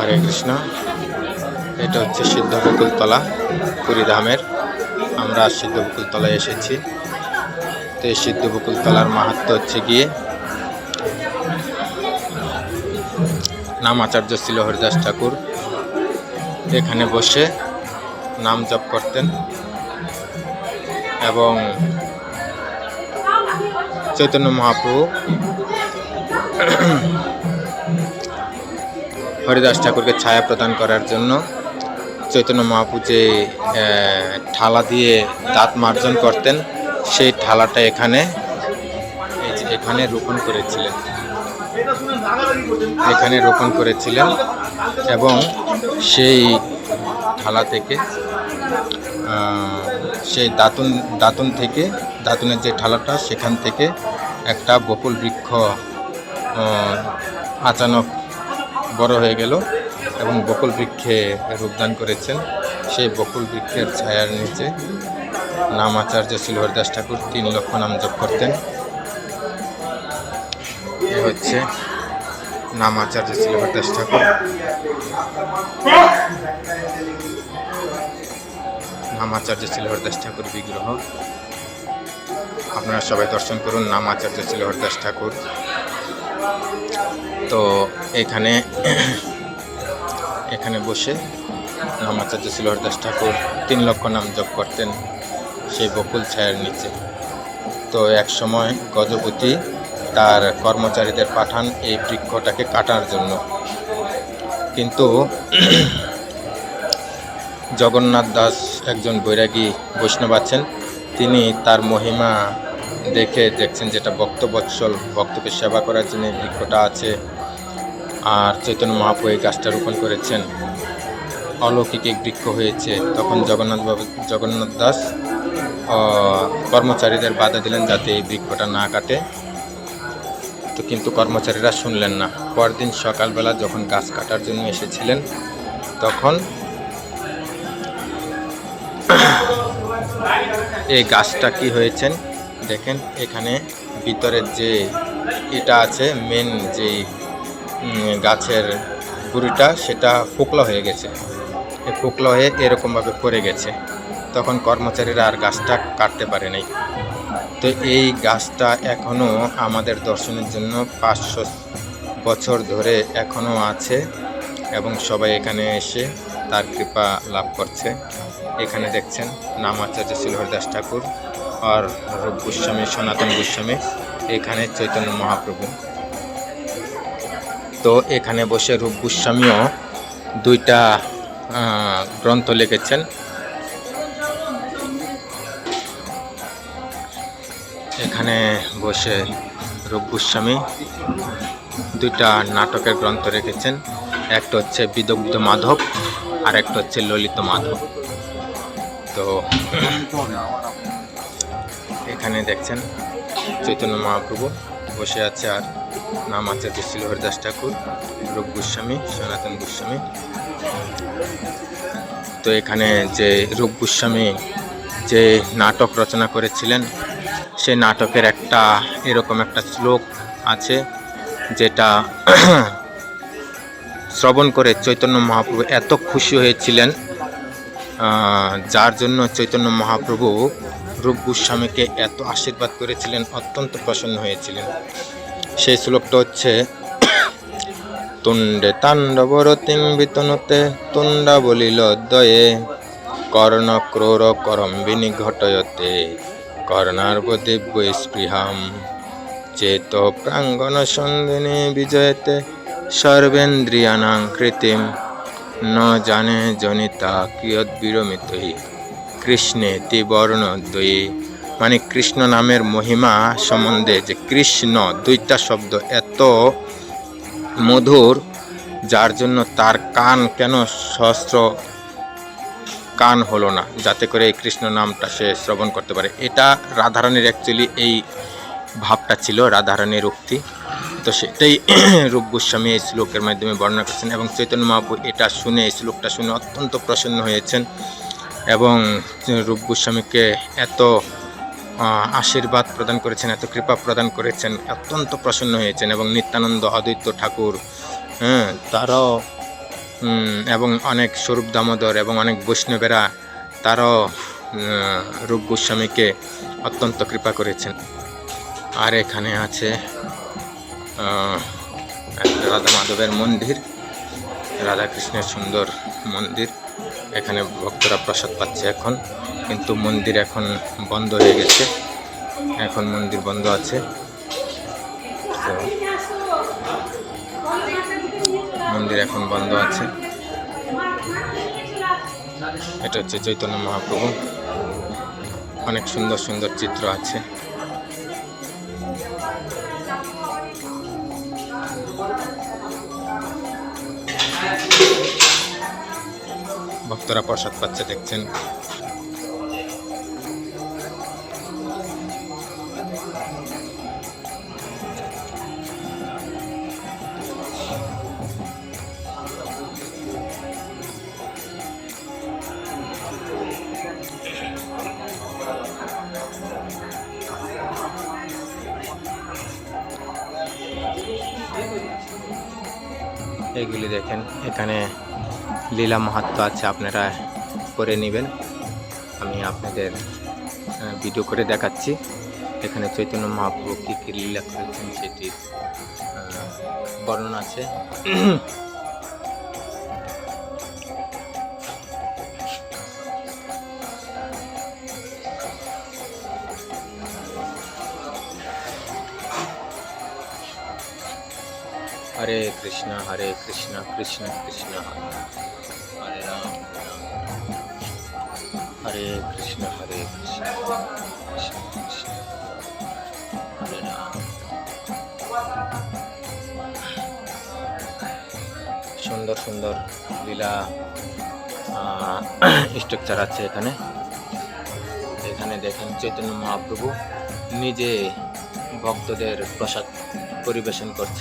হরে কৃষ্ণ। এটা হচ্ছে সিদ্ধ বকুলতলা পুরীধামের। আমরা সিদ্ধ বকুলতলায় এসেছি। তো এই সিদ্ধ বকুলতলার মাহাত্ম হচ্ছে গিয়ে, নাম আচার্য ছিল হরিদাস ঠাকুর এখানে বসে নাম জপ করতেন এবং চৈতন্য মহাপ্রভু হরিদাস ঠাকুরকে ছায়া প্রদান করার জন্য চৈতন্য মহাপু যে ঠালা দিয়ে দাঁত মার্জন করতেন। সেই ঠালাটা এখানে এখানে রোপণ করেছিলেন। এখানে রোপণ করেছিলেন এবং সেই ঠালা থেকে সেই দাঁতুন দাঁতুন থেকে, দাঁতুনের যে ঠালাটা, সেখান থেকে একটা বকুল বৃক্ষ আচানক বড় হয়ে গেল এবং বকুল বৃক্ষে রূপদান করেছেন। সেই বকুল বৃক্ষের ছায়ার নিচে নাম আচার্য ছিল হরিদাস ঠাকুর তিন লক্ষ নাম জপ করতেন। হচ্ছে নাম আচার্য ছিল হরিদাস ঠাকুর। নাম আচার্য ছিল হরিদাস ঠাকুর বিগ্রহ। আপনারা সবাই দর্শন করুন নাম আচার্য ছিল হরিদাস ঠাকুর। তো এখানে এখানে বসে নাম আচার্য ছিল হরিদাস ঠাকুর তিন লক্ষ নাম জপ করতেন সেই বকুল ছায়ার নিচে। তো এক সময় গজপতি তার কর্মচারীদের পাঠান এই বৃক্ষটাকে কাটার জন্য। কিন্তু জগন্নাথ দাস একজন বৈরাগী বৈষ্ণব আছেন। তিনি তার মহিমা দেখে দেখছেন যেটা ভক্তবৎসল ভক্তকে সেবা করার জন্য বৃক্ষটা আছে। আর চৈতন্য মহাপ্রভু এই গাছটা রোপণ করেছেন। অলৌকিক এক বৃক্ষ হয়েছে। তখন জগন্নাথ জগন্নাথ দাস কর্মচারীদের বাধা দিলেন যাতে এই বৃক্ষটা না কাটে। তো কিন্তু কর্মচারীরা শুনলেন না। পরদিন সকালবেলা যখন গাছ কাটার জন্য এসেছিলেন, তখন এই গাছটা কি হয়েছেন? দেখেন, এখানে ভিতরের যে এটা আছে মেন যে গাছের গুড়িটা, সেটা ফোকলা হয়ে গেছে। ফোকলা হয়ে এরকমভাবে পড়ে গেছে। তখন কর্মচারীরা আর গাছটা কাটতে পারে নাই। তো এই গাছটা এখনও আমাদের দর্শনের জন্য পাঁচশো বছর ধরে এখনও আছে এবং সবাই এখানে এসে তার কৃপা লাভ করছে। এখানে দেখছেন নাম আচার্য ছিল হরিদাস ঠাকুর। আর রূপ গোস্বামী, সনাতন গোস্বামী, এখানে চৈতন্য মহাপ্রভু। তো এখানে বসে রূপ গোস্বামীও দুইটা গ্রন্থ লিখেছেন। এখানে বসে রূপ গোস্বামী দুইটা নাটকের গ্রন্থ রেখেছেন। একটা হচ্ছে বিদগ্ধ মাধব আর একটা হচ্ছে ললিত মাধব। তো এখানে দেখছেন চৈতন্য মহাপ্রভু। বসে আছে আর নাম আছে ছিল হরিদাস ঠাকুর, রূপ গোস্বামী, সনাতন গোস্বামী। তো এখানে যে রূপ গোস্বামী যে নাটক রচনা করেছিলেন, সেই নাটকের একটা এরকম একটা শ্লোক আছে যেটা শ্রবণ করে চৈতন্য মহাপ্রভু এত খুশি হয়েছিলেন যার জন্য চৈতন্য মহাপ্রভু রূপ গোস্বামীকে এত আশীর্বাদ করেছিলেন, অত্যন্ত প্রসন্ন হয়েছিলেন। সেই শ্লোকটা হচ্ছে, তুণ্ডে তাণ্ডবরতিং বিতনুতে তুণ্ডা বলিল দয়ে কর্ণ ক্রোর করম্বিনী ঘটয়তে কর্ণার্ব দিব্য স্পৃহাম। চেত প্রাঙ্গণ সন্দিনী বিজয়তে, সর্বেন্দ্রিয়ানাং কৃতিম। ন জানে জনিতা কিয়ৎ বিরমিতই কৃষ্ণে তি বর্ণদ্বয়ী মানে কৃষ্ণ নামের মহিমা সম্বন্ধে যে কৃষ্ণ দুইটা শব্দ এত মধুর, যার জন্য তার কান কেন সহস্র কান হলো না, যাতে করে এই কৃষ্ণ নামটা সে শ্রবণ করতে পারে। এটা রাধারানীর অ্যাকচুয়ালি এই ভাবটা ছিল রাধারানীর উক্তি তো সেটাই রূপ গোস্বামী এই শ্লোকের মাধ্যমে বর্ণনা করছেন এবং চৈতন্য মহাপ্রভু এটা শুনে এই শ্লোকটা শুনে অত্যন্ত প্রসন্ন হয়েছেন। এবং রূপ গোস্বামীকে এত আশীর্বাদ প্রদান করেছেন, এত কৃপা প্রদান করেছেন, অত্যন্ত প্রসন্ন হয়েছেন এবং নিত্যানন্দ অদ্বৈত ঠাকুর হ্যাঁ তারাও এবং অনেক স্বরূপ দামোদর এবং অনেক বৈষ্ণবেরা তারও রূপ গোস্বামীকে অত্যন্ত কৃপা করেছেন। আর এখানে আছে রাধা মাধবের মন্দির, রাধাকৃষ্ণের সুন্দর মন্দির। এখানে ভক্তরা প্রসাদ পাচ্ছে এখন। কিন্তু মন্দির এখন বন্ধ হয়ে গেছে। এখন মন্দির বন্ধ আছে। মন্দির এখন বন্ধ আছে। এটা হচ্ছে চৈতন্য মহাপ্রভু। অনেক সুন্দর সুন্দর চিত্র আছে। ভক্তরা প্রসাদ পাচ্ছে দেখছেন। এগুলি দেখেন এখানে লীলা মাহাত্ম আছে, আপনারা করে নেবেন। আমি আপনাদের ভিডিও করে দেখাচ্ছি। এখানে চৈতন্য মহাপ্রভু কী কী লীলা করেছেন সেটির বর্ণনা আছে। হরে কৃষ্ণ হরে কৃষ্ণ কৃষ্ণ কৃষ্ণ। হরে হরে কৃষ্ণ হরে কৃষ্ণ কৃষ্ণ কৃষ্ণ হরে রাম। সুন্দর সুন্দর লীলা স্ট্রাকচার আছে এখানে। এখানে দেখেন চৈতন্য মহাপ্রভু নিজে ভক্তদের প্রসাদ পরিবেশন করছে